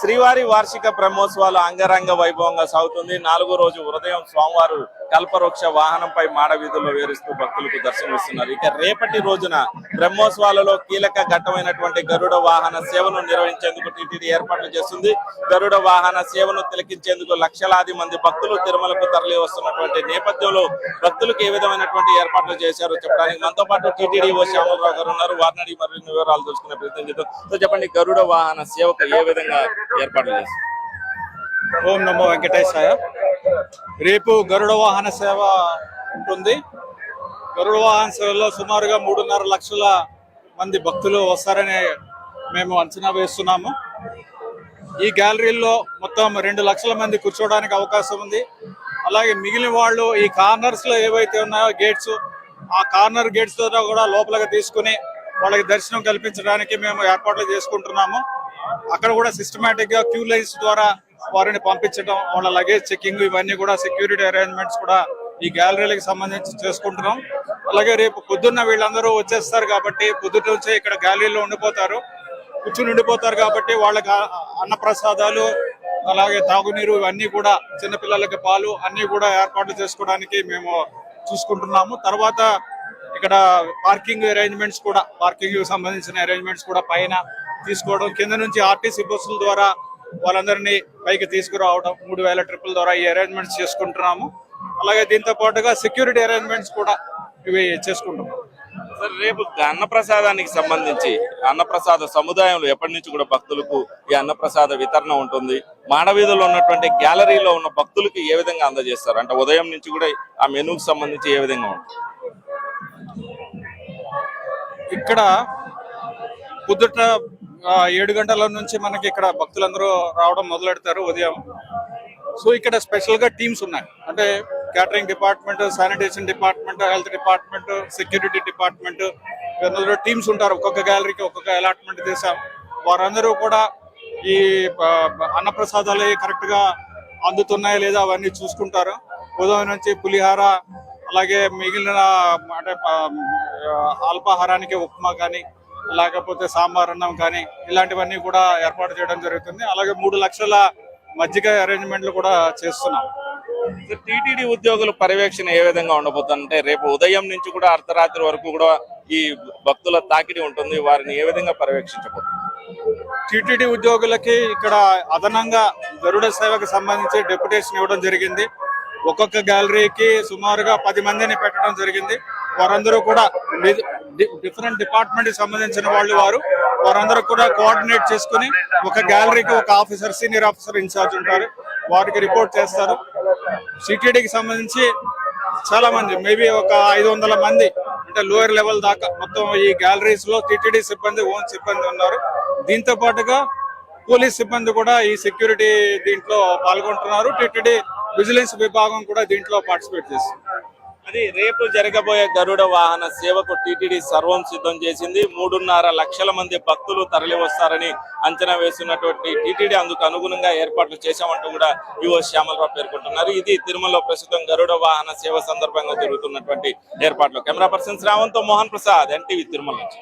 శ్రీవారి వార్షిక బ్రహ్మోత్సవాలు అంగరంగ వైభవంగా సాగుతుంది. నాలుగో రోజు ఉదయం స్వామివారు కల్పవృక్ష వాహనంపై మాడవీధుల్లో వేరుస్తూ భక్తులకు దర్శనమిస్తున్నారు. ఇక రేపటి రోజున బ్రహ్మోత్సవాలలో కీలక ఘట్టమైనటువంటి గరుడ వాహన సేవను నిర్వహించేందుకు టీటీడీ ఏర్పాట్లు చేస్తుంది. గరుడ వాహన సేవను తిలకించేందుకు లక్షలాది మంది భక్తులు తిరుమలకు తరలి వస్తున్నటువంటి నేపథ్యంలో భక్తులకు ఏ విధమైనటువంటి ఏర్పాట్లు చేశారో చెప్పడానికి మనతో పాటు టీటీడీ ఓ శ్యామలరావు గారు ఉన్నారు. వారిని మరిన్ని వివరాలు తెలుసుకునే ప్రయత్నం చేద్దాం. సో చెప్పండి గరుడ వాహన సేవకు ఏ విధంగా ఏర్పాట్లు చేశారు? ఓం నమో వెంకటేశాయ. రేపు గరుడ వాహన సేవ ఉంటుంది. గరుడ వాహన సేవలో సుమారుగా మూడున్నర లక్షల మంది భక్తులు వస్తారని మేము అంచనా వేస్తున్నాము. ఈ గ్యాలరీల్లో మొత్తం రెండు లక్షల మంది కూర్చోవడానికి అవకాశం ఉంది. అలాగే మిగిలిన వాళ్ళు ఈ కార్నర్స్లో ఏవైతే ఉన్నాయో గేట్స్ ఆ కార్నర్ గేట్స్ ద్వారా కూడా లోపలికి తీసుకుని వాళ్ళకి దర్శనం కల్పించడానికి మేము ఏర్పాట్లు చేసుకుంటున్నాము. అక్కడ కూడా సిస్టమేటిక్గా క్యూ లైన్స్ ద్వారా వారిని పంపించడం వాళ్ళ లగేజ్ చెకింగ్ ఇవన్నీ కూడా సెక్యూరిటీ అరేంజ్మెంట్స్ కూడా ఈ గ్యాలరీలకు సంబంధించి చేసుకుంటున్నాం. అలాగే రేపు పొద్దున్న వీళ్ళందరూ వచ్చేస్తారు కాబట్టి పొద్దున్న నుంచే ఇక్కడ గ్యాలరీలో ఉండిపోతారు. కూర్చుని ఉండిపోతారు కాబట్టి వాళ్ళకి అన్నప్రసాదాలు అలాగే తాగునీరు ఇవన్నీ కూడా చిన్నపిల్లలకి పాలు అన్ని కూడా ఏర్పాట్లు చేసుకోవడానికి మేము చూసుకుంటున్నాము. తర్వాత ఇక్కడ పార్కింగ్ అరేంజ్మెంట్స్ కూడా పార్కింగ్ సంబంధించిన అరేంజ్మెంట్స్ కూడా పైన తీసుకోవడం. కింద నుంచి ఆర్టీసీ బస్సుల ద్వారా వాళ్ళందరినీ పైకి తీసుకురావడం మూడు వేల ట్రిప్పుల ద్వారా ఈ అరేంజ్మెంట్స్ చేసుకుంటున్నాము. అలాగే దీంతో పాటుగా సెక్యూరిటీ అరేంజ్మెంట్స్ కూడా ఇవి చేసుకుంటున్నాం సార్ రేపు అన్నప్రసాదానికి సంబంధించి అన్నప్రసాద సముదాయంలో ఎప్పటి నుంచి కూడా భక్తులకు ఈ అన్నప్రసాద వితరణ ఉంటుంది? మానవీధుల్లో ఉన్నటువంటి గ్యాలరీలో ఉన్న భక్తులకి ఏ విధంగా అందజేస్తారు? అంటే ఉదయం నుంచి కూడా ఆ మెనూకి సంబంధించి ఏ విధంగా ఉంటుంది? ఇక్కడ పొద్దుట ఏడు గంటల నుంచి మనకి ఇక్కడ భక్తులందరూ రావడం మొదలెడతారు ఉదయం. సో ఇక్కడ స్పెషల్గా టీమ్స్ ఉన్నాయి. అంటే catering department sanitation department health department security department ఇవన్నీ టీమ్స్ ఉంటారు. ఒక్కొక్క గ్యాలరీకి ఒక్కొక్క అలాట్మెంట్ చేశాం. వారందరూ కూడా ఈ అన్నప్రసాదాలు కరెక్ట్గా అందుతున్నాయా లేదా అవన్నీ చూసుకుంటారు. ఉదయం నుంచి పులిహార అలాగే మిగిలిన అంటే అల్పాహారానికి ఉప్మా కానీ లేకపోతే సాంబార్ అన్నం కానీ ఇలాంటివన్నీ కూడా ఏర్పాటు చేయడం జరుగుతుంది. అలాగే మూడు లక్షల మజ్జిగ అరేంజ్మెంట్లు కూడా చేస్తున్నాం. టీటీడీ ఉద్యోగుల పర్యవేక్షణ ఏ విధంగా ఉండబోతుంది అంటే రేపు ఉదయం నుంచి కూడా అర్ధరాత్రి వరకు కూడా ఈ భక్తుల తాకిడి ఉంటుంది. వారిని ఏ విధంగా పర్యవేక్షించబోతుంది? టీటీడీ ఉద్యోగులకి ఇక్కడ అదనంగా గరుడ సేవకు సంబంధించి డెప్యుటేషన్ ఇవ్వడం జరిగింది. ఒక్కొక్క గ్యాలరీకి సుమారుగా పది మందిని పెట్టడం జరిగింది. వారందరూ కూడా డిఫరెంట్ డిపార్ట్మెంట్కి సంబంధించిన వాళ్ళు వారు. వారందరూ కూడా కోఆర్డినేట్ చేసుకుని ఒక గ్యాలరీకి ఒక ఆఫీసర్ సీనియర్ ఆఫీసర్ ఇన్ఛార్జ్ ఉంటారు. వారికి రిపోర్ట్ చేస్తారు. సిటీడీకి సంబంధించి చాలా మంది మేబీ ఒక ఐదు వందల మంది అంటే లోయర్ లెవెల్ దాకా మొత్తం ఈ గ్యాలరీస్లో టిటిడి సిబ్బంది ఓన్ సిబ్బంది ఉన్నారు. దీంతో పాటుగా పోలీస్ సిబ్బంది కూడా ఈ సెక్యూరిటీ దీంట్లో పాల్గొంటున్నారు. టిటిడి విజిలెన్స్ విభాగం కూడా దీంట్లో పార్టిసిపేట్ చేస్తుంది. అది రేపు జరగబోయే గరుడ వాహన సేవకు టీటీడీ సర్వం సిద్ధం చేసింది. మూడున్నర లక్షల మంది భక్తులు తరలి వస్తారని అంచనా వేస్తున్నటువంటి టీటీడీ అందుకు అనుగుణంగా ఏర్పాట్లు చేశామంటూ కూడా యువ శ్యామలరావు పేర్కొంటున్నారు. ఇది తిరుమలలో ప్రస్తుతం గరుడ వాహన సేవ సందర్భంగా జరుగుతున్నటువంటి ఏర్పాట్లు. కెమెరా పర్సన్ శ్రావంతో మోహన్ ప్రసాద్ ఎన్టీవీ తిరుమల నుంచి.